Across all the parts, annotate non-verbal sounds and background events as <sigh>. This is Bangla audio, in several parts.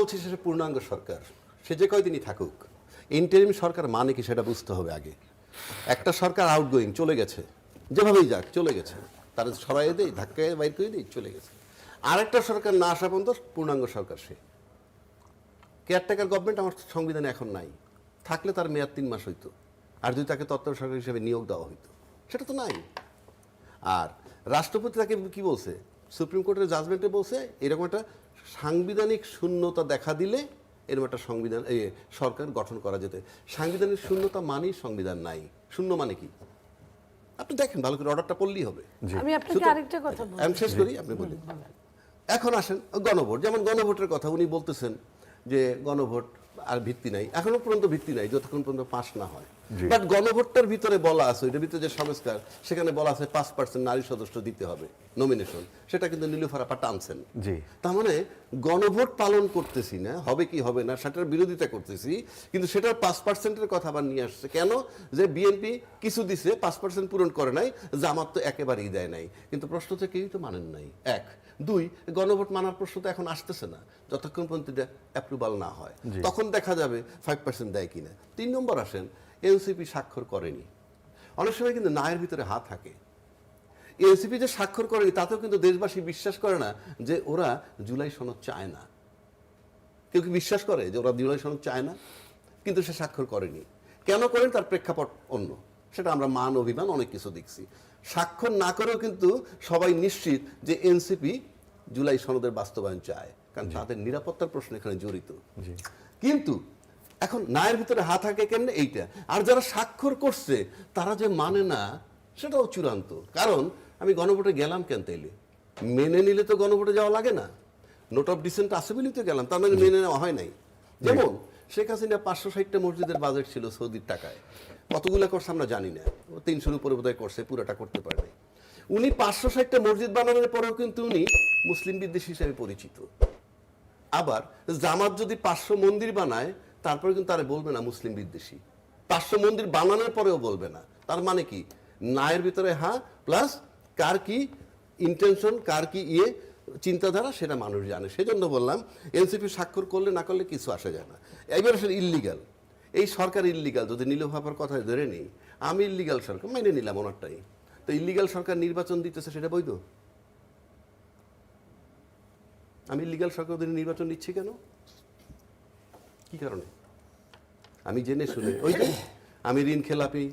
বলছি সে পূর্ণাঙ্গ সরকার। সে যে কয়দিনই থাকুক। ইন্টারিম সরকার মানে কি সেটা বুঝতে হবে আগে। একটা সরকার আউটগোয়িং চলে গেছে। যেভাবেই যাক, চলে গেছে। তারা সরাই দেই ধাক্কায় বাইর করে দিই, চলে গেছে। আরেকটা সরকার না আসা পর্যন্ত পূর্ণাঙ্গ সরকার সে। কেয়ারটেকার গভর্নমেন্ট আমার সংবিধানে এখন নাই। থাকলে তার মেয়াদ তিন মাস হইতো। আর যদি তাকে তত্ত্ব সরকার হিসেবে নিয়োগ দেওয়া হইতো। সেটা তো নাই। আর রাষ্ট্রপতি তাকে কি বলছে? সুপ্রিম কোর্টের জাজমেন্টে বলছে, এরকম একটা সাংবিধানিক শূন্যতা দেখা দিলে এরকম একটা সংবিধান এই সরকার গঠন করা যেতে। সাংবিধানিক শূন্যতা মানেই সংবিধান নাই। শূন্য মানে কি? আপনি দেখেন ভালো করে অর্ডারটা পড়লেই হবে। আমি আপনাকে আরেকটা কথা বলি আমি শেষ করি আপনি বলি এখন আসেন গণভোট। যেমন গণভোটের কথা উনি বলতেছেন যে গণভোট আর ভিত্তি নাই। এখনও পর্যন্ত ভিত্তি নাই যতক্ষণ পর্যন্ত পাস না হয়। বাট গণভোটটার ভিতরে বলা আছে ওইটার ভিতরে যে সংস্কার সেখানে বলা আছে পাঁচ পার্সেন্ট নারী সদস্য দিতে হবে নমিনেশন সেটা কিন্তু নীলুফার আপা টানছেন। জি। তার মানে গণভোট পালন করতেছি না হবে কি হবে না সেটার বিরোধিতা করতেছি কিন্তু সেটার পাঁচ পার্সেন্টের কথা আবার নিয়ে আসছে। কেন? যে বিএনপি কিছু দিছে পাঁচ পার্সেন্ট পূরণ করে নাই জামাত তো একেবারেই দেয় নাই। কিন্তু প্রশ্ন তো কেউই তো মানেন নাই। এক দুই গণভোট মানার প্রশ্ন তো এখন আসতেছে না। যতক্ষণ পর্যন্ত অ্যাপ্রুভাল না হয়। তখন দেখা যাবে ফাইভ পার্সেন্ট দেয় কিনা। তিন নম্বর আসেন এনসিপি স্বাক্ষর করেনি। অনেক সময় কিন্তু নায়ের ভিতরে হাত থাকে। এনসিপি যে স্বাক্ষর করেনি তাতেও কিন্তু দেশবাসী বিশ্বাস করে না যে ওরা জুলাই সনদ চায় না। কেউ কি বিশ্বাস করে যে ওরা জুলাই সনদ চায় না? কিন্তু সে স্বাক্ষর করেনি। কেন করেন? তার প্রেক্ষাপট অন্য। সেটা আমরা মান অভিমান অনেক কিছু দেখছি। স্বাক্ষর না করেও কিন্তু সবাই নিশ্চিত যে এনসিপি জুলাই সনদের বাস্তবায়ন চায় কারণ তাদের নিরাপত্তার প্রশ্ন এখানে জড়িত। কিন্তু এখন নায়ের ভিতরে হাত থাকে কেন এইটা। আর যারা স্বাক্ষর করছে তারা যে মানে না সেটাও চূড়ান্ত। কারণ আমি গণভোটে গেলাম কেন তাইলে? মেনে নিলে তো গণভোটে যাওয়া লাগে না। নোট অফ ডিসেন্ট আছে বলেই তো গেলাম তার মানে মেনে নেওয়া হয় নাই। যেমন শেখ হাসিনা পাঁচশো ষাটটা মসজিদের বাজেট ছিল সৌদির টাকায়। কতগুলো করছে আমরা জানি না। তিনশোর উপরে বোধহয় করছে পুরোটা করতে পারে নাই উনি পাঁচশো ষাটটা মসজিদ বানানোর পরেও কিন্তু উনি মুসলিম বিদ্বেষী হিসেবে পরিচিত। আবার জামাত যদি পাঁচশো মন্দির বানায়, তারপরে কিন্তু তারা বলবে না মুসলিম বিদ্বেষী। পাঁচশো মন্দির বানানোর পরেও বলবে না। তার মানে কি? নায়ের ভিতরে হ্যাঁ প্লাস কার কি ইন্টেনশন কার কি ইয়ে চিন্তাধারা, সেটা মানুষ জানে। সেজন্য বললাম, এনসিপি স্বাক্ষর করলে না করলে কিছু আসে যায় না। এবার আসলে ইল্লিগাল এই সরকার ইল্লিগাল যদি নীলভাবার কথা ধরে নেই, আমি ইল্লিগাল সরকার মেনে নিলাম ওনারটাই তো ইল্লিগাল সরকার নির্বাচন দিতেছে সেটা বৈধ? আমি লিগাল সরকার অধীনে নির্বাচন নিচ্ছি কেন? কি কারণে? আমি জেনে শুনে, ওই আমি ঋণ খেলাপি,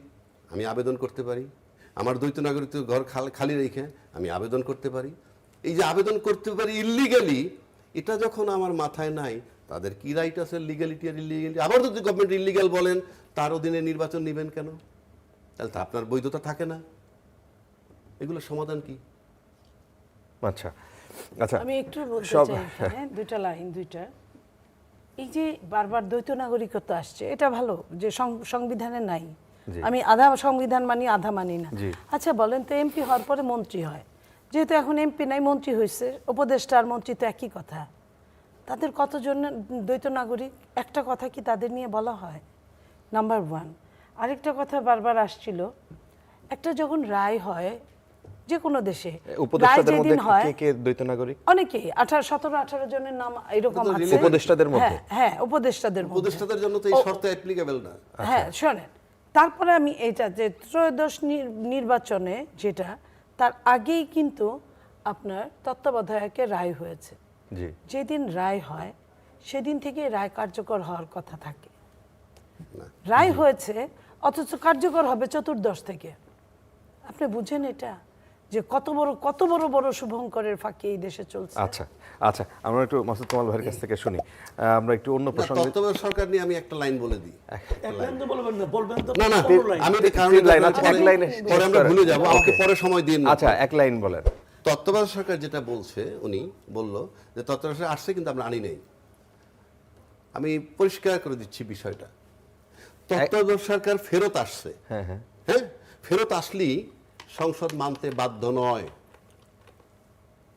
আমি আবেদন করতে পারি। আমার দ্বৈত নাগরিক ঘর খাল- খালি রেখে আমি আবেদন করতে পারি। এই যে আবেদন করতে পারি ইলিগালি এটা যখন আমার মাথায় নাই তাদের কি রাইট আছে? লিগালিটি আর ইলিগালিটি আবার যদি গভর্নমেন্ট ইলিগাল বলেন তার অধীনে নির্বাচন নেবেন কেন? তাহলে তো আপনার বৈধতা থাকে না। এগুলো সমাধান কি? আচ্ছা আচ্ছা আমি একটু বলতে চাই এখানে দুইটা লাইন দুইটা। এই যে বারবার দ্বৈত নাগরিকত্ব আসছে এটা ভালো যে সং- সংবিধানে নাই। আমি আধা সংবিধান মানি আধা মানি না। আচ্ছা বলেন তো এমপি হওয়ার পরে মন্ত্রী হয়। যেহেতু এখন এমপি নাই মন্ত্রী হয়েছে উপদেষ্টা আর মন্ত্রী তো একই কথা। তাদের কতজন দ্বৈত নাগরিক? একটা কথা কি তাদের নিয়ে বলা হয়? নাম্বার ওয়ান আরেকটা কথা বারবার আসছিল একটা যখন রায় হয় যে কোনো দেশে রায় উপদেষ্টাদের মধ্যে কে কে দ্বৈত নাগরিক? অনেকেই আঠারো সতেরো আঠারো জনের নাম এরকম আছে। উপদেষ্টাদের মধ্যে? হ্যাঁ, হ্যাঁ উপদেষ্টাদের মধ্যে। উপদেষ্টাদের জন্য তো এই শর্ত অ্যাপ্লিকেবল না। হ্যাঁ শোনেন তারপরে আমি এটা যে ত্রয়োদশ নির- নির্বাচনে যেটা তার আগেই কিন্তু আপনার তত্ত্বাবধায়কের রায় হয়েছে। যেদিন রায় হয় সেদিন থেকে রায় কার্যকর হওয়ার কথা থাকে। রায় হয়েছে অথচ কার্যকর হবে চতুর্দশ থেকে। আপনি বুঝেন এটা? যে কত বড় কত বড় বড় শুভঙ্করের ফাঁকি এই দেশে চলছে। আচ্ছা আচ্ছা আমরা একটু মাসুদ কামাল ভাইয়ের কাছ থেকে শুনি। আমরা একটু অন্য প্রসঙ্গে তত্ত্বাবধায়ক সরকার নিয়ে আমি একটা লাইন বলে দিই। এক লাইন তো বলবেন না বলবেন তো না না আমি এই কারণে লাইন, আচ্ছা, এক লাইনে পরে আমরা ভুলে যাব আমাকে পরে সময় দিন আচ্ছা এক লাইন বলেন। তত্ত্বাবধায়ক সরকার যেটা বলছে উনি বলল যে তত্ত্বাবধায়ক সরকার আসছে কিন্তু আমরা আনি নেই। আমি পরিষ্কার করে দিচ্ছি বিষয়টা। তত্ত্বাবধায়ক সরকার ফেরত আসছে। হ্যাঁ হ্যাঁ। হ্যাঁ? ফেরত আসলেই সংসদ মানতে বাধ্য নয়।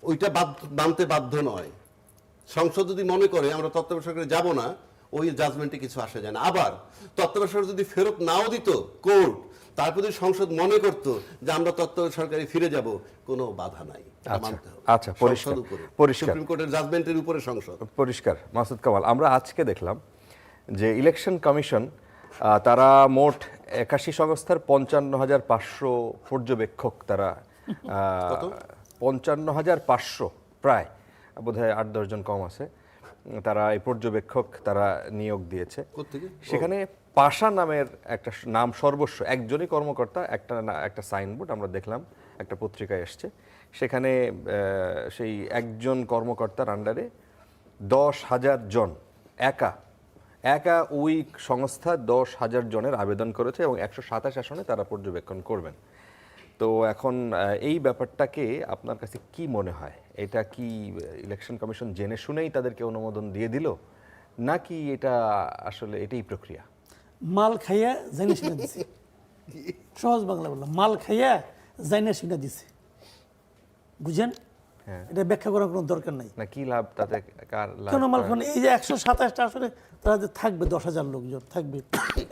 ওইটা মানতে বাধ্য নয়। সংসদ যদি মনে করে আমরা তত্ত্বাবধায়ক সরকারে যাব না ওই জাজমেন্টে কিছু আসে যায় না। আবার তত্ত্বাবধায়ক সরকার যদি ফেরত নাও দিত কোর্ট তারপর যদি সংসদ মনে করত যে আমরা তত্ত্বাবধায়ক সরকারে ফিরে যাব কোনো বাধা নাই। আচ্ছা। আচ্ছা, পরিষ্কার, উপরে। পরিষ্কার। সুপ্রিম কোর্টের জাজমেন্টের উপরে সংসদ। পরিষ্কার মাসুদ কামাল আমরা আজকে দেখলাম যে ইলেকশন কমিশন তারা মোট একাশি সংস্থার পঞ্চান্ন হাজার পাঁচশো পর্যবেক্ষক তারা পঞ্চান্ন হাজার পাঁচশো প্রায় বোধহয় আট দশজন কম আছে। তারা এই পর্যবেক্ষক তারা নিয়োগ দিয়েছে। সেখানে পাশা নামের একটা নাম সর্বস্ব একজনই কর্মকর্তা একটা একটা সাইনবোর্ড আমরা দেখলাম একটা পত্রিকায় এসছে। সেখানে সেই একজন কর্মকর্তার আন্ডারে দশ হাজার জন একা একা ওই সংস্থা দশ হাজার জনের আবেদন করেছে এবং একশো সাতাশ আসনে তারা পর্যবেক্ষণ করবেন। তো এখন এই ব্যাপারটাকে আপনার কাছে কি মনে হয়? এটা কি ইলেকশন কমিশন জেনে শুনেই তাদেরকে অনুমোদন দিয়ে দিল? নাকি এটা আসলে এটাই প্রক্রিয়া? মাল খাইয়া জানি শুনে দিছে। সহজ বাংলা বললাম মাল খাইয়া জানি শুনে দিছে। বুঝেন? হ্যাঁ। এটা ব্যাখ্যা করার কোনো দরকার নাই। না কি লাভ তাতে? কার লাভ কেন মাল এই যে একশো সাতাশটা আসলে তারা যে থাকবে দশ হাজার লোকজন থাকবে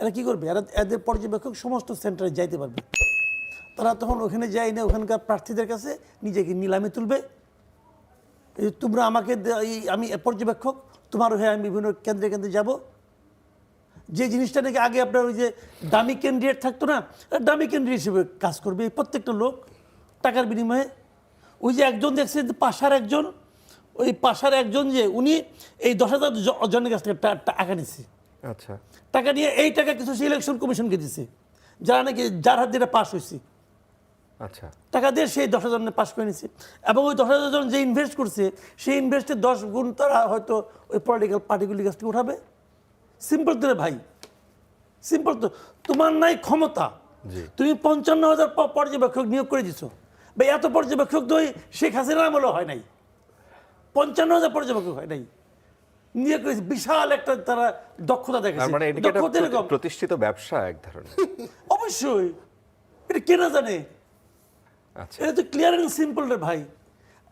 এরা কি করবে? এরা এদের পর্যবেক্ষক সমস্ত সেন্টারে যাইতে পারবে। তারা তখন ওখানে যায় না ওখানকার প্রার্থীদের কাছে নিজেকে নিলামে তুলবে তোমরা আমাকে আমি পর্যবেক্ষক তোমার হয়ে আমি বিভিন্ন কেন্দ্রে কেন্দ্রে যাব। যে জিনিসটা নাকি আগে আপনার ওই যে দামি ক্যান্ডিডেট থাকতো না দামি ক্যান্ডিডেট হিসেবে কাজ করবে। এই প্রত্যেকটা লোক টাকার বিনিময়ে ওই যে একজন দেখছে যে পাশার একজন ওই পাশার একজন যে উনি এই দশ হাজার জনের কাছ থেকে টাকা নিচ্ছে আচ্ছা। টাকা নিয়ে এই টাকা কিছু সে ইলেকশন কমিশনকে দিছে যারা নাকি যার হাত দিয়ে পাশ হয়েছে আচ্ছা। টাকা দিয়ে সেই দশ হাজার পাস করে নিছে। এবং ওই দশ হাজার জন যে ইনভেস্ট করছে সেই ইনভেস্টের দশ গুণ তারা হয়তো ওই পলিটিক্যাল পার্টিগুলির কাছ থেকে উঠাবে। সিম্পল তো ভাই। সিম্পল তো। তোমার নাই ক্ষমতা। তুমি পঞ্চান্ন হাজার পর্যবেক্ষক নিয়োগ করে দিছো। বা এত পর্যবেক্ষক তো ওই শেখ হাসিনার আমলেও হয় নাই। পঞ্চান্ন হাজার পর্যবেক্ষক হয় নাই। নিয়োগ করেছে। বিশাল একটা তারা দক্ষতা দেখেছে মানে প্রতিষ্ঠিত ব্যবসা এক ধরনের? <laughs> অবশ্যই। এটা কে না জানে? এটা তো ক্লিয়ার অ্যান্ড সিম্পল রে ভাই।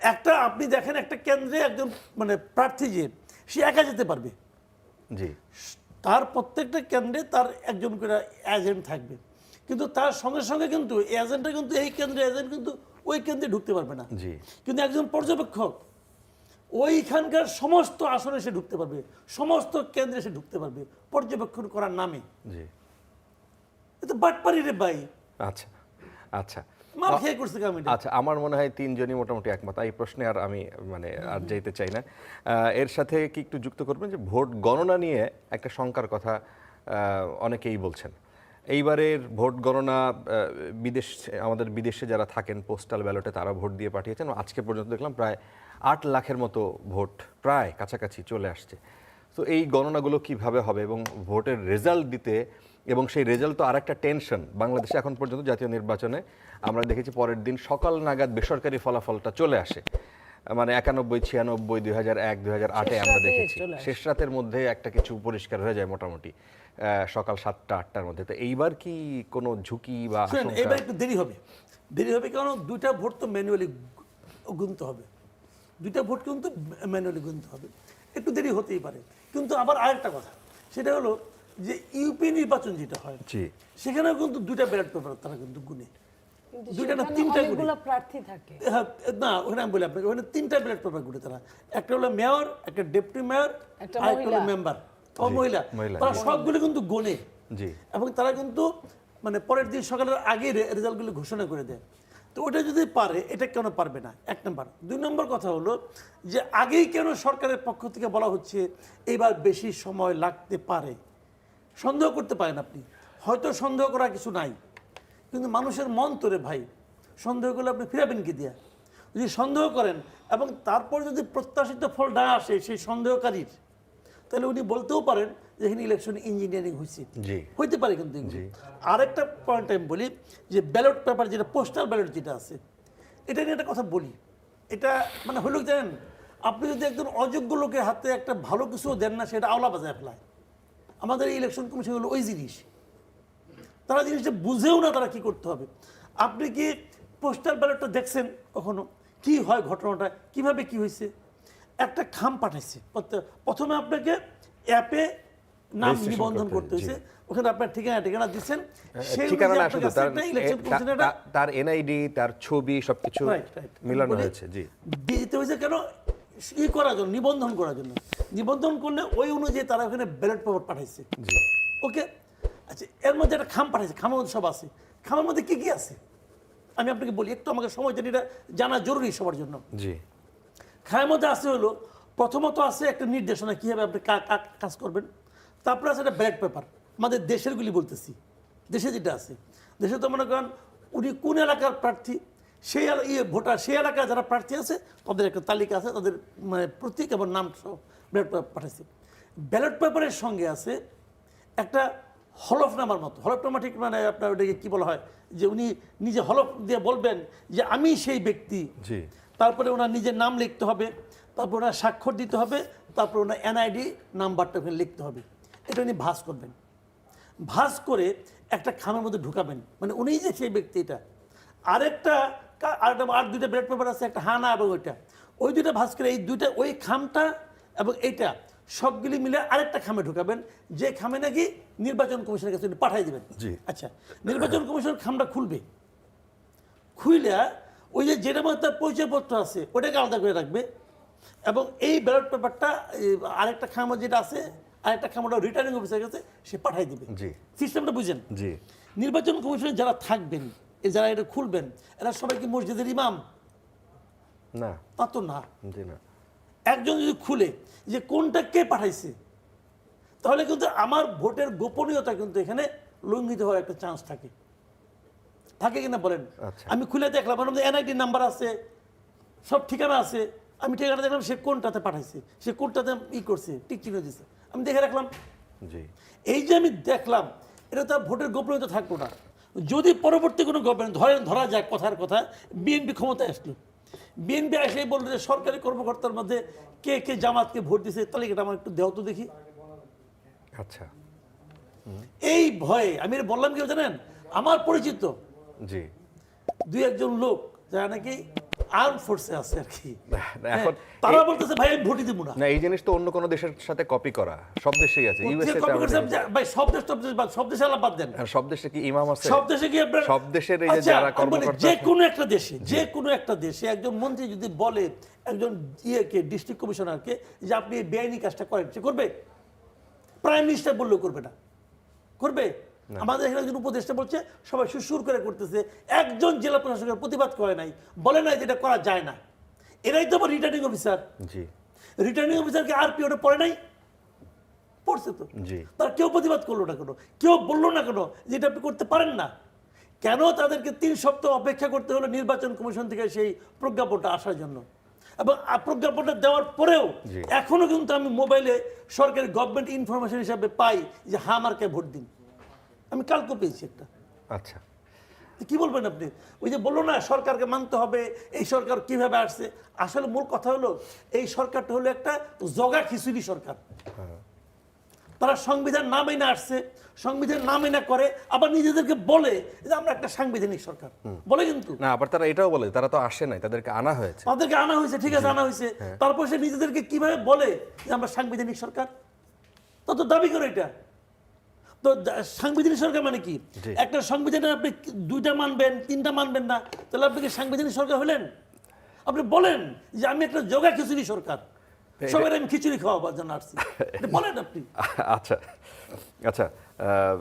একটা আপনি দেখেন একটা কেন্দ্রে একজন মানে প্রার্থী যে সে একা যেতে পারবে। জি। তার প্রত্যেকটা কেন্দ্রে তার একজন করে এজেন্ট থাকবে। কিন্তু তার সঙ্গে সঙ্গে কিন্তু এজেন্টটা কিন্তু এই কেন্দ্রে এজেন্ট কিন্তু ওই কেন্দ্রে ঢুকতে পারবে না। জি। কিন্তু একজন পর্যবেক্ষক ওইখানকার সমস্ত আসনে সে ঢুকতে পারবে। সমস্ত কেন্দ্রে সে ঢুকতে পারবে পর্যবেক্ষণ করার নামে। জি। এটা বাটপারি রে ভাই। আচ্ছা আচ্ছা। খেয়ে করছে আচ্ছা আমার মনে হয় তিনজনই মোটামুটি একমত। এই প্রশ্নে আর আমি মানে আর যেতে চাই না। এর সাথে কি একটু যুক্ত করবেন যে ভোট গণনা নিয়ে একটা শঙ্কার কথা অনেকেই বলছেন। এইবারের ভোট গণনা বিদেশ আমাদের বিদেশে যারা থাকেন পোস্টাল ব্যালটে তারা ভোট দিয়ে পাঠিয়েছেন। আজকে পর্যন্ত দেখলাম প্রায় আট লাখের মতো ভোট প্রায় কাছাকাছি চলে আসছে। তো এই গণনাগুলো কীভাবে হবে এবং ভোটের রেজাল্ট দিতে এবং সেই রেজাল্ট তো আরেকটা টেনশন বাংলাদেশে এখন পর্যন্ত জাতীয় নির্বাচনে। আমরা দেখেছি পরের দিন সকাল নাগাদ বেসরকারি ফলাফলটা চলে আসে। মানে একানব্বই ছিয়ানব্বই দুই হাজার এক দুই হাজার আটে আমরা দেখেছি। শেষ রাতের মধ্যে একটা কিছু পরিষ্কার হয়ে যায় মোটামুটি সকাল সাতটা আটটার মধ্যে। তো এইবার কি কোনো ঝুঁকি বা এবার একটু দেরি হবে। দেরি হবে কারণ দুইটা ভোট তো ম্যানুয়ালি গুনতে হবে। দুইটা ভোট কিন্তু ম্যানুয়ালি গুনতে হবে। একটু দেরি হতেই পারে। কিন্তু আবার আরেকটা কথা সেটা হলো যে ইউপি নির্বাচন যেটা হয় জি। সেখানেও কিন্তু দুইটা ব্যালট পেপার তারা কিন্তু গুনে। দুইটা না তিনটা গুলি। অনেকগুলো প্রার্থী থাকে। হ্যাঁ, না ওখানে আমি বলি আপনাকে ওখানে তিনটা ব্যালট পেপার গুনে তারা। একটা হলো মেয়র একটা ডেপুটি মেয়র একটা আর একটা হলো মহিলা। মেম্বার ও মহিলা, তারা সবগুলো কিন্তু গোনে। জি। এবং তারা কিন্তু মানে পরের দিন সকালের আগে রেজাল্টগুলো ঘোষণা করে দেয়। তো ওটা যদি পারে এটা কেন পারবে না? এক নম্বর। দুই নম্বর কথা হলো যে আগেই কেন সরকারের পক্ষ থেকে বলা হচ্ছে এবার বেশি সময় লাগতে পারে? সন্দেহ করতে পারেন আপনি। হয়তো সন্দেহ করা কিছু নাই। কিন্তু মানুষের মন তোরে ভাই সন্দেহ করলে আপনি ফিরাবেন কি দিয়া? যদি সন্দেহ করেন এবং তারপর যদি প্রত্যাশিত ফল না আসে সেই সন্দেহকারীর তাহলে উনি বলতেও পারেন যে এখানে ইলেকশন ইঞ্জিনিয়ারিং হয়েছে হইতে পারে কিন্তু। আরেকটা পয়েন্ট আমি বলি যে ব্যালট পেপার যেটা পোস্টাল ব্যালট যেটা আছে এটা নিয়ে একটা কথা বলি। এটা মানে হলো জানেন? আপনি যদি একজন অযোগ্য লোকের হাতে একটা ভালো কিছু দেন না সেটা আওলা বাজায় ফেলায়। আমাদের ইলেকশন কমিশন হলো ওই জিনিস। তারা জিনিসটা বুঝেও না তারা কি করতে হবে। আপনি কি পোস্টাল ব্যালটটা দেখছেন কখনো? কি হয় ঘটনাটা? কীভাবে কি হয়েছে? একটা খাম পাঠাইছে। প্রথমে আপনাকে অ্যাপে নাম নিবন্ধন করতে হয়েছে, ওখানে আপনার ঠিকানা ঠিকানা দিচ্ছেন। সেই ঠিকানা না শুধু তার এনআইডি তার ছবি সবকিছু. মিলানো হয়েছে জি। দিতে হয়েছে কেন? ই করার জন্য নিবন্ধন করার জন্য। নিবন্ধন করলে ওই অনুযায়ী তারা ওখানে ব্যালট পেপার পাঠাইছে। ওকে? আচ্ছা এর মধ্যে একটা খাম পাঠাইছে খামের মধ্যে সব আছে। খামের মধ্যে কি কি আছে? আমি আপনাকে বলি একটু আমাকে সময় দেন এটা জানা জরুরি সবার জন্য। জি। খামের মধ্যে আছে হলো প্রথমত আছে একটা নির্দেশনা কীভাবে আপনি কাজ করবেন। তারপরে আছে একটা ব্যালট পেপার আমাদের দেশেরগুলি বলতেছি। দেশে যেটা আছে। দেশে তো মনে করেন উনি কোন এলাকার প্রার্থী সেই ইয়ে ভোটার সেই এলাকায় যারা প্রার্থী আছে তাদের একটা তালিকা আছে তাদের মানে প্রতীক এবং নাম সহ ব্যালট পেপার পাঠাইছে। ব্যালট পেপারের সঙ্গে আছে একটা হলফনামার মতো। হলফনামা ঠিক মানে আপনার ওটাকে কী বলা হয়? যে উনি নিজে হলফ দিয়ে বলবেন যে আমি সেই ব্যক্তি। তারপরে ওনার নিজের নাম লিখতে হবে তারপর ওনার স্বাক্ষর দিতে হবে তারপর ওনার এনআইডি নাম্বারটা ওখানে লিখতে হবে। এটা উনি ভাস করবেন। ভাস করে একটা খামের মধ্যে ঢুকাবেন। মানে উনি যে সেই ব্যক্তি এটা। আরেকটা কা- আরেকটা আর দুইটা ব্যালট পেপার আছে একটা হানা এবং ওইটা। ওই দুইটা ভাস করে এই দুইটা ওই খামটা এবং এইটা সবগুলি মিলে আরেকটা খামে ঢুকাবেন। যে খামে নাকি নির্বাচন কমিশনের কাছে পাঠিয়ে দেবেন। জি। আচ্ছা নির্বাচন কমিশনের খামটা খুলবে। খুইলা ওই যে যেটা তার পরিচয়পত্র আছে ওটাকে আলাদা করে রাখবে এবং এই ব্যালট পেপারটা আরেকটা খামা যেটা আছে আরেকটা খামাটা রিটার্নিং অফিসের কাছে সে পাঠাই দিবে। জি। সিস্টেমটা বুঝেন? জি। নির্বাচন কমিশনে যারা থাকবেন এ যারা এটা খুলবেন এরা সবাই কি মসজিদের ইমাম? না। তা তো না। জি না। একজন যদি খুলে যে কোনটা কে পাঠাইছে তাহলে কিন্তু আমার ভোটের গোপনীয়তা কিন্তু এখানে লঙ্ঘিত হওয়ার একটা চান্স থাকে। থাকে কিনা বলেন? আচ্ছা। আমি খুলে দেখলাম এনআইডি নাম্বার আছে সব ঠিকানা আছে। আমি ঠিকানা দেখলাম সে কোনটাতে পাঠাইছে সে কোনটাতে ই করছে টিক চিহ্ন দিছে। আমি দেখে রাখলাম। জি। এই যে আমি দেখলাম এটা তো ভোটের গোপনীয়তা থাকল না। যদি পরবর্তী কোনো গভর্নমেন্ট ধরেন ধরা যাক কথার কথা বিএনপি ক্ষমতায় আসলো। বিএনপি আসলে বলল যে সরকারি কর্মকর্তার মধ্যে কে কে জামাতকে ভোট দিছে তাহলে তালিকাটা আমার একটু দেহ তো দেখি। আচ্ছা। এই ভয়ে আমি এটা বললাম কি জানেন? আমার পরিচিত। জি। দুই একজন লোক যারা নাকি আর্ম ফোর্সে আছে আর কি। এখন হ্যাঁ, তারা বলতেছে ভাই আমি ভোটই দিব না। না এই জিনিস তো অন্য কোনো দেশের সাথে কপি করা। সব দেশেই আছে ইউএসএ? ভাই সব দেশ সব দেশ সব দেশে আলাপ বাদ দেন। সব দেশে কি ইমাম আছে? সব দেশে কি সব দেশের এই যে আচ্ছা, যারা কর্মকর্তা যে কোনো একটা দেশে যে কোনো একটা দেশে একজন মন্ত্রী যদি বলে একজন ইয়েকে ডিস্ট্রিক্ট কমিশনারকে যে আপনি এই বেআইনি কাজটা করেন সে করবে? প্রাইম মিনিস্টার বললেও করবে না। করবে? আমাদের এখানে একজন উপদেষ্টা বলছে সবাই সুসুর করে করতেছে। একজন জেলা প্রশাসকের প্রতিবাদ করে নাই। বলে নাই যেটা করা যায় না। এরাই তো আবার রিটার্নিং অফিসার জি। রিটার্নিং অফিসারকে আর পি ওটা পড়ে নাই? পড়ছে তো। জি। তারা কেউ প্রতিবাদ করল না কেন। কেউ বলল না কেন যে এটা আপনি করতে পারেন না। কেন তাদেরকে তিন সপ্তাহ অপেক্ষা করতে হলো নির্বাচন কমিশন থেকে সেই প্রজ্ঞাপনটা আসার জন্য? এবং প্রজ্ঞাপনটা দেওয়ার পরেও জি। এখনও কিন্তু আমি মোবাইলে সরকারি গভর্নমেন্ট ইনফরমেশন হিসাবে পাই যে হামারকে ভোট দিন। আমি কালকে পেয়েছি একটা। আচ্ছা। কি বলবেন আপনি? ওই যে বলল না সরকারকে মানতে হবে এই সরকার কীভাবে আসছে? আসলে মূল কথা হলো এই সরকারটা হলো একটা জগা খিচুড়ি সরকার। তারা সংবিধান না মেনে আসছে সংবিধান না মেনে করে আবার নিজেদেরকে বলে যে আমরা একটা সাংবিধানিক সরকার। বলে কিন্তু। না আবার তারা এটাও বলে তারা তো আসে নাই তাদেরকে আনা হয়েছে। তাদেরকে আনা হয়েছে ঠিক আছে আনা হয়েছে। তারপর সে নিজেদেরকে কীভাবে বলে যে আমরা সাংবিধানিক সরকার? তত দাবি করে এটা। তো সাংবিধানিক সরকার মানে কি? একটা সংবিধানে আপনি দুইটা মানবেন তিনটা মানবেন না তাহলে আপনি কি সাংবিধানিক সরকার হলেন? আপনি বলেন যে আমি একটা যোগা খিচুড়ি সরকার। সবাই আমি খিচুড়ি খাওয়াবার জন্য আসছি। বলেন আপনি। <laughs> আচ্ছা। আচ্ছা আহ,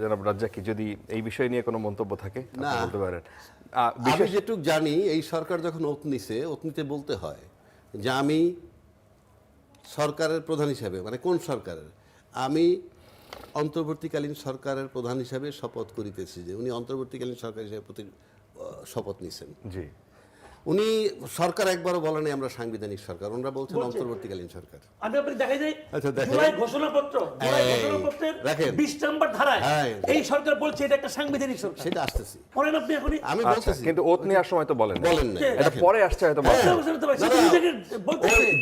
জনাব রাজ্জাকি যদি এই বিষয় নিয়ে কোনো মন্তব্য থাকে না। বলতে পারেন। আমি যেটুক জানি এই সরকার যখন ওত নিছে ওত নিতে বলতে হয় যে আমি সরকারের প্রধান হিসাবে মানে কোন সরকারের? আমি অন্তর্বর্তীকালীন সরকারের প্রধান হিসাবে শপথ করিতেছি যে, উনি অন্তর্বর্তীকালীন সরকার হিসাবে প্রতি শপথ নিয়েছেন জি। উনি সরকার একবারও বলেনি আমরা সাংবিধানিক সরকার ওনারা বলছেন অন্তর্বর্তীকালীন সরকার। আমি আপনাকে দেখাই যাই আচ্ছা। জুলাই ঘোষণাপত্র জুলাই ঘোষণাপত্রের নম্বর ধারায় হ্যাঁ। এই সরকার বলছে এটা একটা সাংবিধানিক সরকার। সেটা আসতেছি। পড়েন আপনি এখনই। আমি আচ্ছা বলতেছি। কিন্তু ওত নেওয়ার সময় তো বলেন বলেন না এটা পরে আসছে হয়তো হ্যাঁ।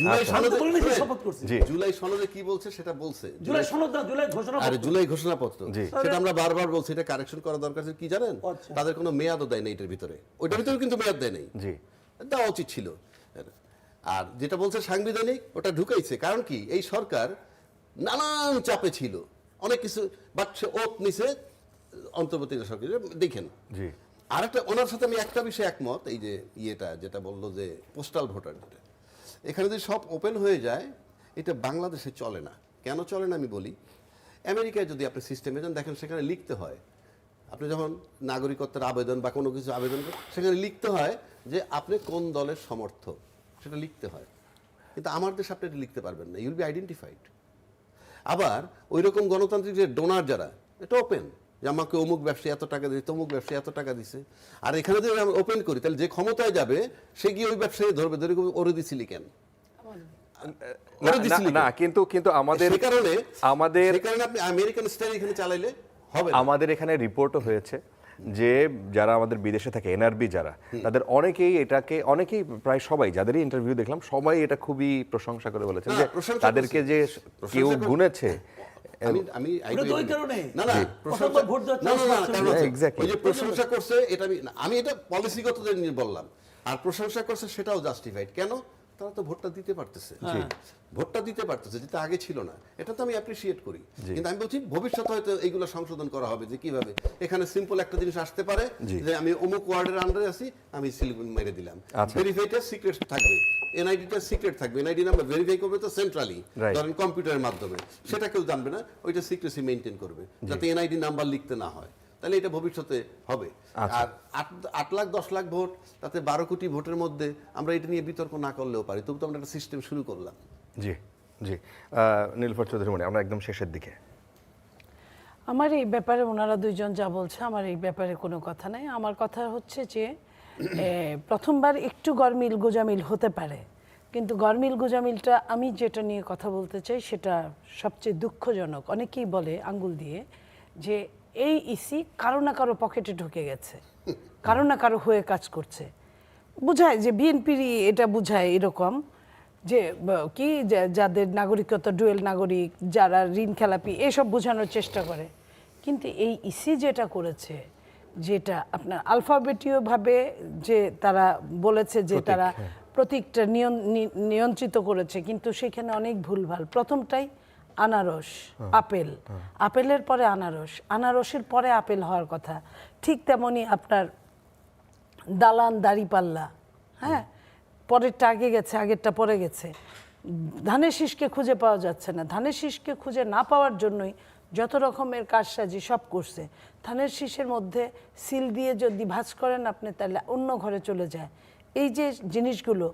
জুলাই তো সনদে- বলিনি। শপথ করছি। জুলাই সনদে কি বলছে সেটা বলছে। জুলাই সনদ না, জুলাই আর ঘোষণাপত্র। জুলাই ঘোষণাপত্র সেটা আমরা বারবার বলছি এটা কারেকশন করা দরকার কি জানেন? আচ্ছা। তাদের কোনো মেয়াদও দেয় না এটার ভিতরে। ওইটার ভিতরে কিন্তু মেয়াদ দেয় নাই। জি। দেওয়া উচিত ছিল। আর যেটা বলছে সাংবিধানিক ওটা ঢুকাইছে। কারণ কি? এই সরকার নানান চাপে ছিল। অনেক কিছু বাট সে ওত নিছে অন্তর্বর্তী সরকার দেখেন। আর একটা ওনার সাথে আমি একটা বিষয়ে একমত এই যে ইয়েটা যেটা বলল যে পোস্টাল ভোটার যেটা। এখানে যদি সব ওপেন হয়ে যায় এটা বাংলাদেশে চলে না। কেন চলে না আমি বলি? আমেরিকায় যদি আপনি সিস্টেমে যান দেখেন সেখানে লিখতে হয়। আপনি যখন নাগরিকত্বের আবেদন বা কোনো কিছু আবেদন সেখানে লিখতে হয় যে আপনি কোন দলের সমর্থক সেটা লিখতে হয়। কিন্তু আমার দেশে আপনি এটা লিখতে পারবেন না ইউল বি আইডেন্টিফাইড আবার ওই রকম গণতান্ত্রিক যে ডোনার যারা এটা ওপেন যে আমাকে অমুক ব্যবসায়ী এত টাকা দিচ্ছে তমুক ব্যবসায়ী এত টাকা দিছে আর এখানে যদি আমরা ওপেন করি তাহলে যে ক্ষমতায় যাবে সে গিয়ে ওই ব্যবসায়ী ধরবে ধরে ওরে দিছিলি কেন না? কিন্তু কিন্তু আমাদের কারণে আমাদের সে কারণে আপনি আমেরিকান স্টাইল এখানে চালাইলে হবে আমাদের এখানে রিপোর্টও হয়েছে। যে যারা আমাদের বিদেশে থাকে এনআরবি যারা তাদের অনেকেই এটাকে অনেকেই প্রায় সবাই যাদেরই ইন্টারভিউ দেখলাম সবাই এটা খুবই প্রশংসা করে বলেছেন যে তাদেরকে যে কেউ গুনেছে আমি আমি। না না প্রশংসা যে করছে এটা আমি আমি এটা পলিসিগত যে নিয়ে বললাম। আর প্রশংসা করছে সেটাও জাস্টিফাইড কেন? তারা তো ভোটটা দিতে পারতেছে। ভোটটা দিতে পারতেছে যেটা আগে ছিল না। এটা তো আমি অ্যাপ্রিসিয়েট করি। কিন্তু আমি বলছি ভবিষ্যতে হয়তো এইগুলো সংশোধন করা হবে যে কীভাবে। এখানে সিম্পল একটা জিনিস আসতে পারে যে আমি অমুক ওয়ার্ডের আন্ডারে আছি আমি সিল মেরে দিলাম। আচ্ছা। ভেরিফাইটা সিক্রেট থাকবে। এনআইডিটা সিক্রেট থাকবে। এনআইডি নাম্বার ভেরিফাই করবে তো সেন্ট্রালি ধরেন কম্পিউটারের মাধ্যমে। সেটা কেউ জানবে না ওইটা সিক্রেসি মেনটেন করবে। যাতে এনআইডি নাম্বার লিখতে না হয়। তাহলে এটা ভবিষ্যতে হবে। আচ্ছা। আর আট আট লাখ দশ লাখ ভোট তাতে বারো কোটি ভোটের মধ্যে আমরা এটা নিয়ে বিতর্ক না করলেও পারি। তবু তো আমরা একটা সিস্টেম শুরু করলাম। জি জি। নীলফার চৌধুরী মনে আমরা একদম শেষের দিকে। আমার এই ব্যাপারে ওনারা দুইজন যা বলছে আমার এই ব্যাপারে কোনো কথা নাই। আমার কথা হচ্ছে যে প্রথমবার একটু গরমিল গোজামিল হতে পারে। কিন্তু গরমিল গোজামিলটা আমি যেটা নিয়ে কথা বলতে চাই সেটা সবচেয়ে দুঃখজনক। অনেকেই বলে আঙ্গুল দিয়ে যে এই ইসি কারও না কারও পকেটে ঢুকে গেছে। কারও না কারও হয়ে কাজ করছে। বুঝায় যে বিএনপিরই এটা বুঝায় এরকম যে কি যাদের নাগরিকত্ব ডুয়েল নাগরিক যারা ঋণ খেলাপি এসব বোঝানোর চেষ্টা করে। কিন্তু এই ইসি যেটা করেছে যেটা আপনার আলফাবেটীয়ভাবে যে তারা বলেছে যে তারা প্রতীকটা নিয়ন- নিয়ন্ত্রিত করেছে কিন্তু সেখানে অনেক ভুলভাল। প্রথমটাই আনারস আপেল। আপেলের পরে আনারস আনারসের পরে আপেল হওয়ার কথা। ঠিক তেমনি আপনার দালান দাড়িপাল্লা হ্যাঁ? পরেরটা আগে গেছে আগেরটা পরে গেছে। ধানের শীষকে খুঁজে পাওয়া যাচ্ছে না। ধানের শীষকে খুঁজে না পাওয়ার জন্যই যত রকমের কাজসাজি সব করছে। ধানের শীষের মধ্যে সিল দিয়ে যদি ভাঁজ করেন আপনি তাহলে অন্য ঘরে চলে যায়। এই যে জিনিসগুলো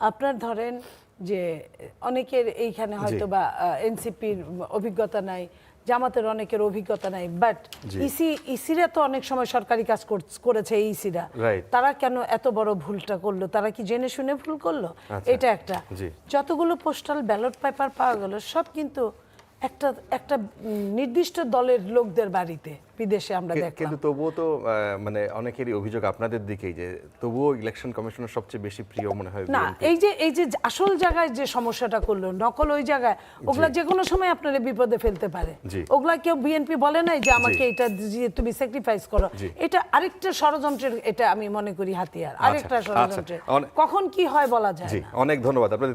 আপনার ধরেন যে অনেকের এইখানে হয়তো বা এনসিপির অভিজ্ঞতা নাই জামাতের অনেকের অভিজ্ঞতা নাই বাট। ইসি ইসিরা তো অনেক সময় সরকারি কাজ করছ- ইসিরা। তারা কেন এত বড় ভুলটা করল? তারা কি জেনে শুনে ভুল করল? আচ্ছা। এটা একটা। যতগুলো পোস্টাল ব্যালট পেপার পাওয়া গেল সব কিন্তু একটা একটা নির্দিষ্ট দলের লোকদের বাড়িতে বিদেশে আমরা দেখলাম। কিন্তু তবুও তো মানে অনেকেরই অভিযোগ আপনাদের দিকেই যে তবুও ইলেকশন কমিশনের সবচেয়ে বেশি প্রিয় মনে হয় না এই যে এই যে আসল জায়গায় যে সমস্যাটা করল নকল ওই জায়গায় ওগুলা যে কোনো সময় আপনারা বিপদে ফেলতে পারে। ওগুলা কেউ বিএনপি বলে নাই যে আমাকে এটা দিয়ে তুমি স্যাক্রিফাইস করো। এটা আরেকটা ষড়যন্ত্রের এটা আমি মনে করি হাতিয়ার। আরেকটা আচ্ছা, ষড়যন্ত্রের। কখন কি হয় বলা যায় অনেক ধন্যবাদ। আপনাদের